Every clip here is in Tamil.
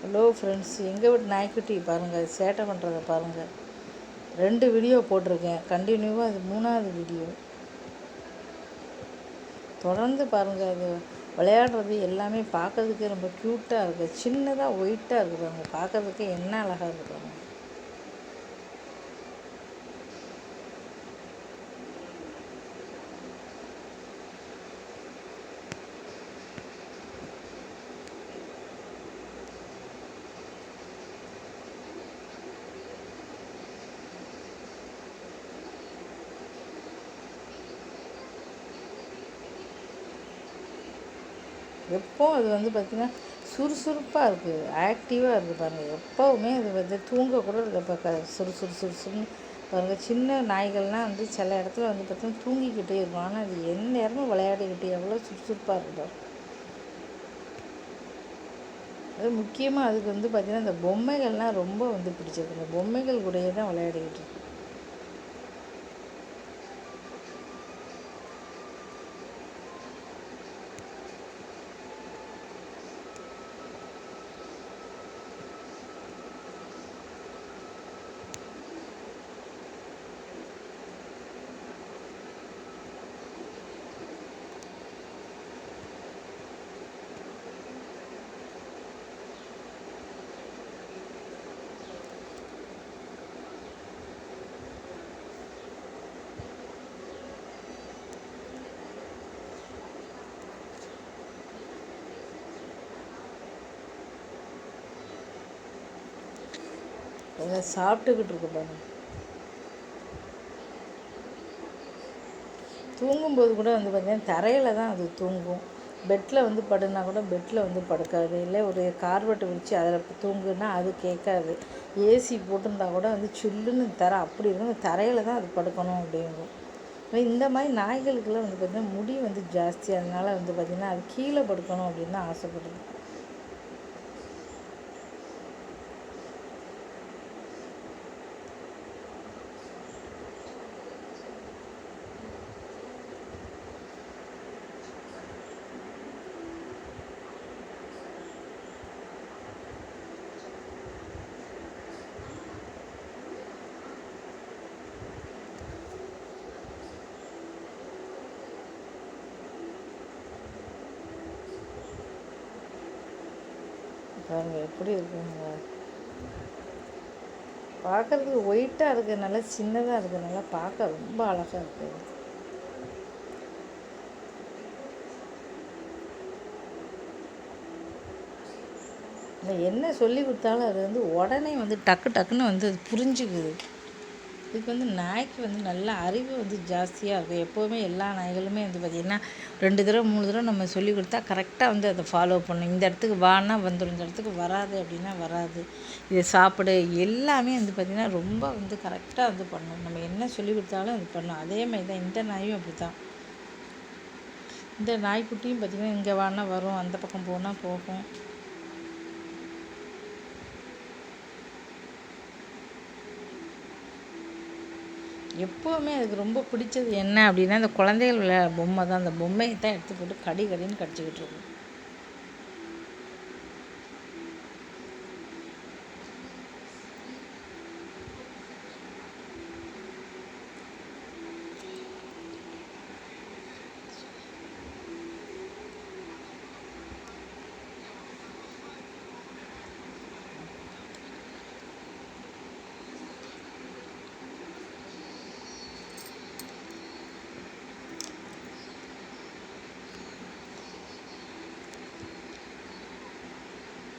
ஹலோ ஃப்ரெண்ட்ஸ் எங்கள் வீட்டு நாய்க்குட்டி பாருங்கள் சேட்டை பண்ணுறத பாருங்கள் ரெண்டு வீடியோ போட்டிருக்கேன். கண்டினியூவாக அது மூணாவது வீடியோ தொடர்ந்து பாருங்கள் அது விளையாடுறது எல்லாமே பார்க்கறதுக்கு ரொம்ப க்யூட்டாக இருக்குது சின்னதாக ஒயிட்டாக இருக்குது பாருங்கள் பார்க்கறதுக்கு என்ன அழகாக இருக்குது பாருங்கள் எப்போ அது வந்து பார்த்திங்கன்னா சுறுசுறுப்பாக இருக்குது ஆக்டிவாக இருக்குது பாருங்கள் எப்போவுமே அது வந்து தூங்கக்கூட இல்லை இப்போ க சுறு சுறு சுறுசுறுன்னு பாருங்கள் சின்ன நாய்கள்லாம் வந்து சில இடத்துல வந்து பார்த்திங்கன்னா தூங்கிக்கிட்டே இருக்கும். ஆனால் அது எந்த நேரமும் விளையாடிக்கிட்டு எவ்வளோ சுறுசுறுப்பாக இருக்கும் அது முக்கியமாக அதுக்கு வந்து பார்த்திங்கன்னா இந்த பொம்மைகள்லாம் ரொம்ப வந்து பிடிச்சிருக்கு. இந்த பொம்மைகள் கூடயே தான் விளையாடிக்கிட்டு இருக்கு அதை சாப்பிட்டுக்கிட்டு இருக்கு பாருங்க. தூங்கும்போது கூட வந்து பார்த்திங்கன்னா தரையில் தான் அது தூங்கும். பெட்டில் வந்து படுனா கூட பெட்டில் வந்து படுக்காது. இல்லை ஒரு கார்பெட்டை விரித்து அதில் தூங்குனா அது கேட்காது. ஏசி போட்டிருந்தா கூட வந்து சில்லுன்னு தர அப்படி இருக்கும். தரையில் தான் அது படுக்கணும் அப்படிங்கும். இந்த மாதிரி நாய்களுக்கெல்லாம் வந்து பார்த்திங்கன்னா முடி வந்து ஜாஸ்தி. அதனால் வந்து பார்த்திங்கன்னா அது கீழே படுக்கணும் அப்படின்னு தான் ஆசைப்படுது. பாருங்கள் எப்படி இருக்குங்க. பார்க்கறதுக்கு ஒயிட்டாக இருக்கிறதுனால சின்னதாக இருக்குது நல்லா பார்க்க ரொம்ப அழகாக இருக்குது இந்த என்ன சொல்லி கொடுத்தாலும் அது வந்து உடனே வந்து டக்கு டக்குன்னு வந்து அது புரிஞ்சுக்குது. இதுக்கு வந்து நாய்க்கு வந்து நல்ல அறிவு வந்து ஜாஸ்தியாக இருக்குது எப்போவுமே எல்லா நாய்களுமே வந்து பார்த்திங்கன்னா ரெண்டு தடவை மூணு தடவை நம்ம சொல்லி கொடுத்தா கரெக்டாக வந்து அதை ஃபாலோ பண்ணும் இந்த இடத்துக்கு வானா வந்துடும் இந்த இடத்துக்கு வராது அப்படின்னா வராது. இதை சாப்பிடு. எல்லாமே வந்து பார்த்திங்கன்னா ரொம்ப வந்து கரெக்டாக வந்து பண்ணும் நம்ம என்ன சொல்லி கொடுத்தாலும் அது பண்ணும் அதே மாதிரி தான் இந்த நாயும் அப்படி தான் இந்த நாய்க்குட்டியும் பார்த்திங்கன்னா இங்கே வானா வரும். அந்த பக்கம் போனால் போகும். எப்போவுமே அதுக்கு ரொம்ப பிடிச்சது என்ன அப்படின்னா இந்த குழந்தைகள் விளையாட பொம்மை தான் அந்த பொம்மையை தான் எடுத்து போட்டு கடி கடின்னு கடிச்சிக்கிட்டு இருக்கும்.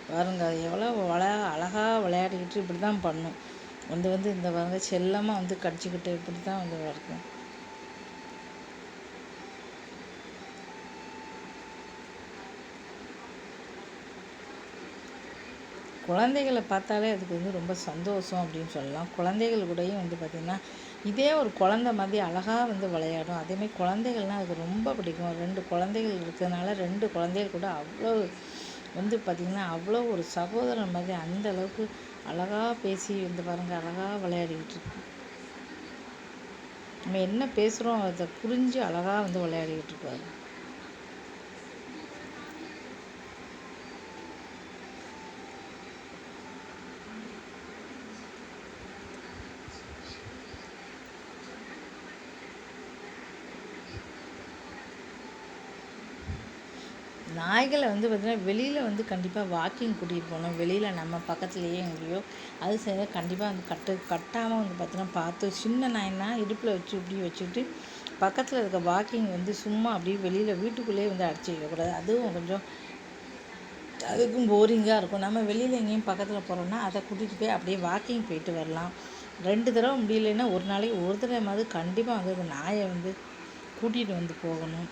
பாருங்க எவ்வளோ வள அழகாக விளையாடிக்கிட்டு இப்படி தான் பண்ணும். வந்து வந்து இந்த பாருங்க செல்லமாக வந்து கடிச்சிக்கிட்டு இப்படி தான் வந்து வளர்க்கும் குழந்தைகளை பார்த்தாலே அதுக்கு வந்து ரொம்ப சந்தோஷம் அப்படின்னு சொல்லலாம். குழந்தைகள் கூடயும் வந்து பார்த்திங்கன்னா இதே ஒரு குழந்த மாதிரி அழகாக வந்து விளையாடும். அதேமாதிரி குழந்தைகள்னால் அதுக்கு ரொம்ப பிடிக்கும். ரெண்டு குழந்தைகள் இருக்கிறதுனால ரெண்டு குழந்தைகள் கூட அவ்வளோ வந்து பார்த்திங்கன்னா அவ்வளோ ஒரு சகோதரன் மாதிரி அந்த அளவுக்கு அழகாக பேசி வந்து பாருங்கள் அழகாக விளையாடிக்கிட்டு இருக்கு நம்ம என்ன பேசுகிறோம் அதை புரிஞ்சு அழகாக வந்து விளையாடிக்கிட்டு இருப்பாரு நாய்களை வந்து பார்த்திங்கன்னா வெளியில் வந்து கண்டிப்பாக வாக்கிங் கூட்டிகிட்டு போகணும். வெளியில் நம்ம பக்கத்துலேயே எங்கேயோ அது செய்ய கண்டிப்பாக வந்து கட்டு கட்டாமல் வந்து பார்த்தீங்கன்னா பார்த்து சின்ன நாய்னா இடுப்பில் வச்சு இப்படி வச்சுக்கிட்டு பக்கத்தில் இருக்க வாக்கிங் வந்து சும்மா அப்படியே வெளியில் வீட்டுக்குள்ளேயே வந்து அடைச்சி வைக்கக்கூடாது. அதுவும் கொஞ்சம் அதுக்கும் போரிங்காக இருக்கும். நம்ம வெளியில் எங்கேயும் பக்கத்தில் போகிறோம்னா அதை கூட்டிகிட்டு போய் அப்படியே வாக்கிங் போயிட்டு வரலாம். ரெண்டு தடவை முடியலைன்னா ஒரு நாளைக்கு ஒரு தடவைமாவது கண்டிப்பாக வந்து நாயை வந்து கூட்டிகிட்டு வந்து போகணும்.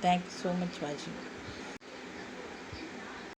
Thank you so much watching.